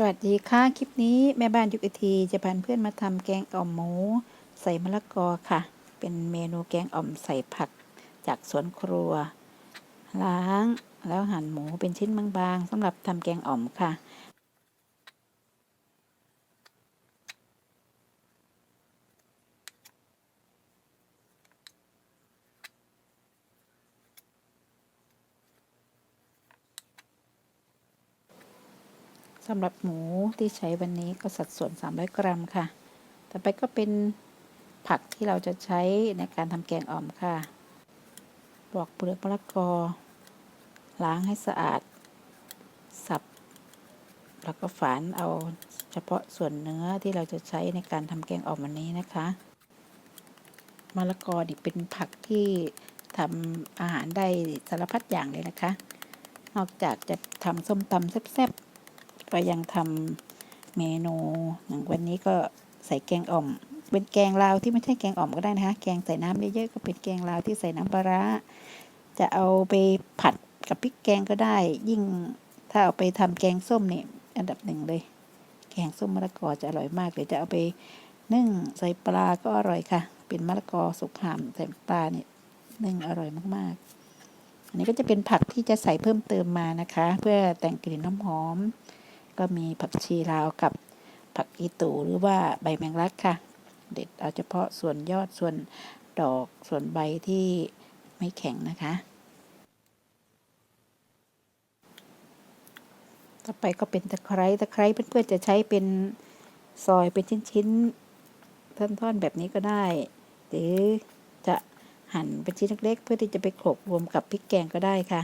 สวัสดีค่ะ คลิปนี้แม่บ้านยุกอทีจะพาเพื่อนมาทำแกงอ่อมหมู ใส่มะละกอค่ะ เป็นเมนูแกงอ่อมใส่ผักจากสวนครัว ล้างแล้วหั่นหมูเป็นชิ้นบางๆสำหรับทำแกงอ่อมค่ะ สำหรับหมูที่ใช้วันนี้ก็สัดส่วน 300 กรัมค่ะ ต่อไปก็เป็นผักที่เราจะใช้ในการทำแกงอ่อมค่ะปลอกเปลือกมะละกอ ล้างให้สะอาด สับ แล้วก็ฝานเอาเฉพาะส่วนเนื้อที่เราจะใช้ในการทำแกงอ่อมวันนี้นะคะมะละกอนี่เป็นผักที่ทำอาหารได้สารพัดอย่างเลยนะคะ นอกจากจะทำส้มตำแซ่บๆ ก็ยังทำเมนูอย่างวันนี้ก็ใส่แกงอ่อม เป็นแกงลาวที่ไม่ใช่แกงอ่อมก็ได้นะคะ แกงใส่น้ำเยอะๆก็เป็นแกงลาวที่ใส่น้ำปลาร้าจะเอาไปผัดกับพริกแกงก็ได้ ยิ่งถ้าเอาไปทำแกงส้มนี่อันดับหนึ่งเลย แกงส้มมะละกอจะอร่อยมากเลยวจะเอาไปนึ่งใส่ปลาก็อร่อยค่ะ เป็นมะละกอสุกห่ามใส่ปลาเนี่ยนึ่งอร่อยมากๆ อันนี้ก็จะเป็นผักที่จะใส่เพิ่มเติมมานะคะ เพื่อแต่งกลิ่นน้ำหอม ก็มีผักชีลาวกับผักอีตูหรือว่าใบแมงลักค่ะ เด็ดเอาเฉพาะส่วนยอดส่วนดอกส่วนใบที่ไม่แข็งนะคะ ต่อไปก็เป็นตะไคร้ตะไคร้เพื่อนๆจะใช้เป็นซอยเป็นชิ้นๆท่อนๆแบบนี้ก็ได้ หรือจะหั่นเป็นชิ้นเล็กๆเพื่อที่จะไปโขลกรวมกับพริกแกงก็ได้ค่ะ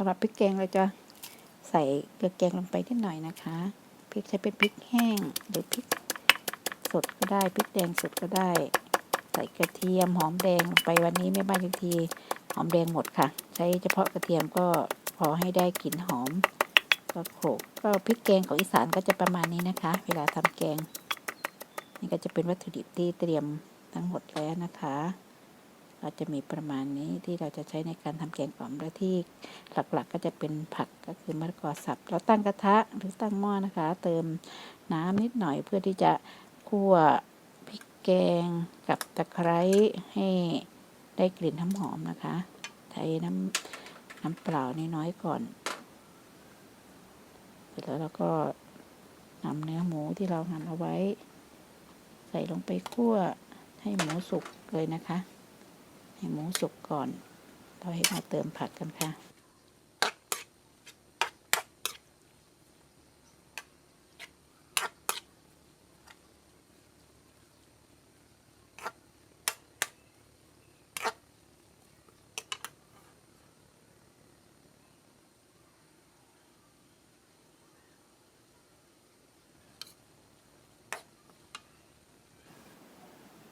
สำหรับพริกแกงเราจะใส่เกลือแกงลงไปนิดหน่อยนะคะพริกใช้เป็นพริกแห้งหรือพริกสดก็ได้พริกแดงสดก็ได้ ใส่กระเทียมหอมแดงลงไปวันนี้แม่บ้านทุกทีหอมแดงหมดค่ะ ใช้เฉพาะกระเทียมก็พอให้ได้กลิ่นหอมก็โขลกก็พริกแกงของอีสานก็จะประมาณนี้นะคะ เวลาทำแกง นี่ก็จะเป็นวัตถุดิบที่เตรียมทั้งหมดแล้วนะคะ เราจะมีประมาณนี้ที่เราจะใช้ในการทำแกงอ่อมและที่หลักๆ ก็จะเป็นผักก็คือมะละกอสับเราตั้งกระทะหรือตั้งหม้อนะคะ เติมน้ำนิดหน่อยเพื่อที่จะคั่วพริกแกงกับตะไคร้ให้ได้กลิ่นหอมนะคะ ใช้น้ำน้ำเปล่าน,น้อยก่อน เสร็จแล้วเราก็นำเนื้อหมูที่เราหั่นเอาไว้ ใส่ลงไปคั่วให้หมูสุกเลยนะคะ ให้หมูสุกก่อน เราให้มาเติมผักกันค่ะ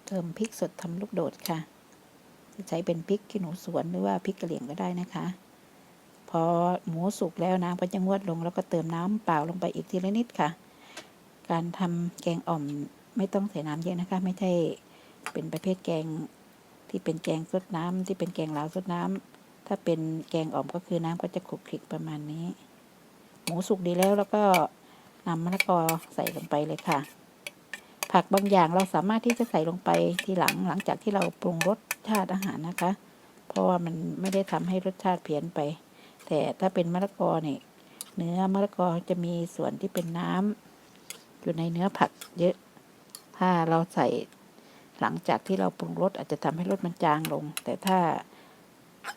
เติมพริกสดทำลูกโดดค่ะ จะใช้เป็นพริกขี้หนูสวนหรือว่าพริกกระเหลี่ยงก็ได้นะคะ พอหมูสุกแล้วน้ำก็จะงวดลงแล้วก็เติมน้ำเปล่าลงไปอีกทีละนิดค่ะ การทำแกงอ่อมไม่ต้องใส่น้ำเยอะนะคะ ไม่ใช่เป็นประเภทแกงที่เป็นแกงสดน้ำที่เป็นแกงลาวสดน้ำถ้าเป็นแกงอ่อมก็คือน้ำก็จะขลุกคลิกประมาณนี้ หมูสุกดีแล้วแล้วก็นำมะละกอใส่ลงไปเลยค่ะ ผักบางอย่างเราสามารถที่จะใส่ลงไปทีหลังหลังจากที่เราปรุงรส ชาติอาหารนะคะ เพราะว่ามันไม่ได้ทำให้รสชาติเพี้ยนไป แต่ถ้าเป็นมะละกอเนี่ยเนื้อมะละกอจะมีส่วนที่เป็นน้ำอยู่ในเนื้อผักเยอะ ถ้าเราใส่หลังจากที่เราปรุงรสอาจจะทำให้รสมันจางลง แต่ถ้า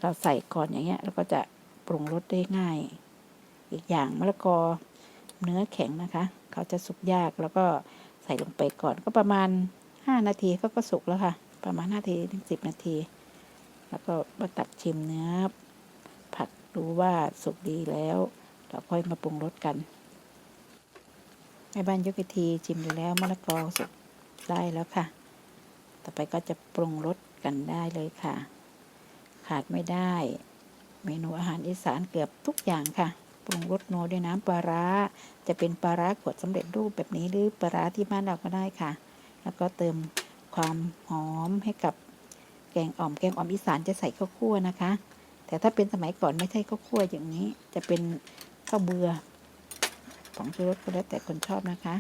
เราใส่ก่อนอย่างเงี้ยเราก็จะปรุงรสได้ง่าย อีกอย่างมะละกอเนื้อแข็งนะคะ เขาจะสุกยากแล้วก็ใส่ลงไปก่อนก็ประมาณ 5 นาทีก็ก็สุกแล้วค่ะ ประมาณ5นาทีถึง10 นาที แล้วก็มาตักชิมเนื้อผัดดูว่าสุกดีแล้ว เราค่อยมาปรุงรสกันแม่บ้านยกอีกทีชิมดูแล้วมะละกอสุกได้แล้วค่ะ ต่อไปก็จะปรุงรสกันได้เลยค่ะ ขาดไม่ได้ เมนูอาหารอีสานเกือบทุกอย่างค่ะ ปรุงรสโนด้วยน้ำปลาร้า จะเป็นปลาร้าขวดสำเร็จรูปแบบนี้หรือปลาร้าที่บ้านเราก็ได้ค่ะ แล้วก็เติม ความหอมให้กับแกงอ่อมแกงอ่อมอีสานจะใส่ข้าวคั่วนะคะ แต่ถ้าเป็นสมัยก่อนไม่ใช่ข้าวคั่วอย่างนี้ จะเป็นข้าวเบือผงชูรสก็แล้วแต่คนชอบนะคะ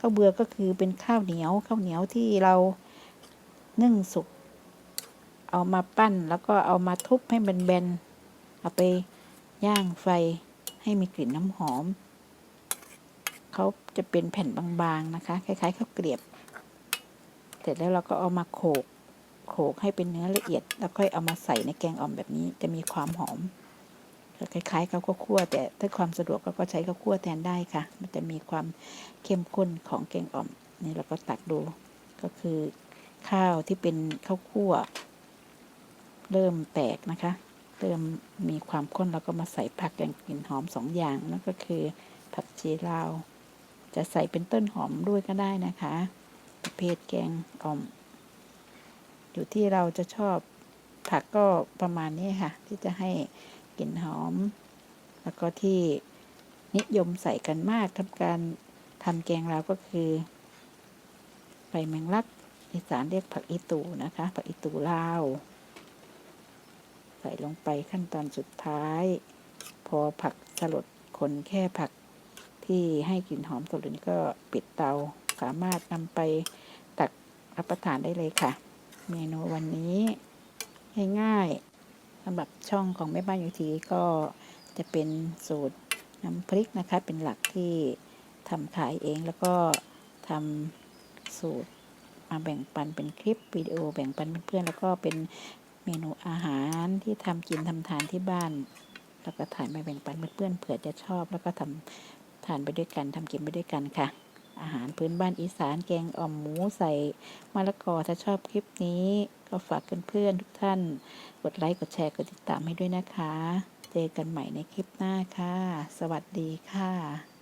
ข้าวเบือก็คือเป็นข้าวเหนียวข้าวเหนียวที่เรานึ่งสุก เอามาปั้นแล้วก็เอามาทุบให้แบนๆเอาไปย่างไฟให้มีกลิ่นน้ำหอมเขาจะเป็นแผ่นบางๆนะคะ คล้ายๆข้าวเกลียบ สร็จแล้วเราก็เอามาโขกโขกให้เป็นเนื้อละเอียด แล้วค่อยเอามาใส่ในแกงอ่อมแบบนี้จะมีความหอมคล้ายๆข้าวคั่วแต่ถ้าความสะดวกเราก็ใช้ข้าวคั่วแทนได้ค่ะ มันจะมีความเข้มข้นของแกงอ่อมนี่เราก็ตักดูก็คือข้าวที่เป็นข้าวคั่ว เริ่มแตกนะคะเริ่มมีความข้นเราก็มาใส่ผักอย่างกลิ่นหอมสองอย่างนั่นก็คือผักชีลาว จะใส่เป็นต้นหอมด้วยก็ได้นะคะ ประเภทแกงอ่อม อยู่ที่เราจะชอบผักก็ประมาณนี้ค่ะ ที่จะให้กลิ่นหอม แล้วก็ที่นิยมใส่กันมากทำการทำแกงเราก็คือใบแมงลักอีสานเรียกผักอีตูนะคะ ผักอีตูลาว ใส่ลงไปขั้นตอนสุดท้าย พอผักสลดคนแค่ผักที่ให้กลิ่นหอมสลดนี้ก็ปิดเตา สามารถนำไปตักรับประทานได้เลยค่ะ เมนูวันนี้ง่ายๆสำหรับช่องของแม่บ้านอยู่ทีก็จะเป็นสูตรน้ำพริกนะคะ เป็นหลักที่ทำขายเองแล้วก็ทำสูตรมาแบ่งปันเป็นคลิปวิดีโอแบ่งปันเพื่อนๆแล้วก็เป็นเมนูอาหารที่ทำกินทำทานที่บ้าน แล้วก็ถ่ายมาแบ่งปันเพื่อนๆเผื่อจะชอบแล้วก็ทำทานไปด้วยกันทำกินไปด้วยกันค่ะ อาหารพื้นบ้านอีสานแกงอ่อมหมูใส่มะละกอถ้าชอบคลิปนี้ ก็ฝากเพื่อนๆทุกท่าน กดไลค์กดแชร์กดติดตามให้ด้วยนะคะ เจอกันใหม่ในคลิปหน้าค่ะ สวัสดีค่ะ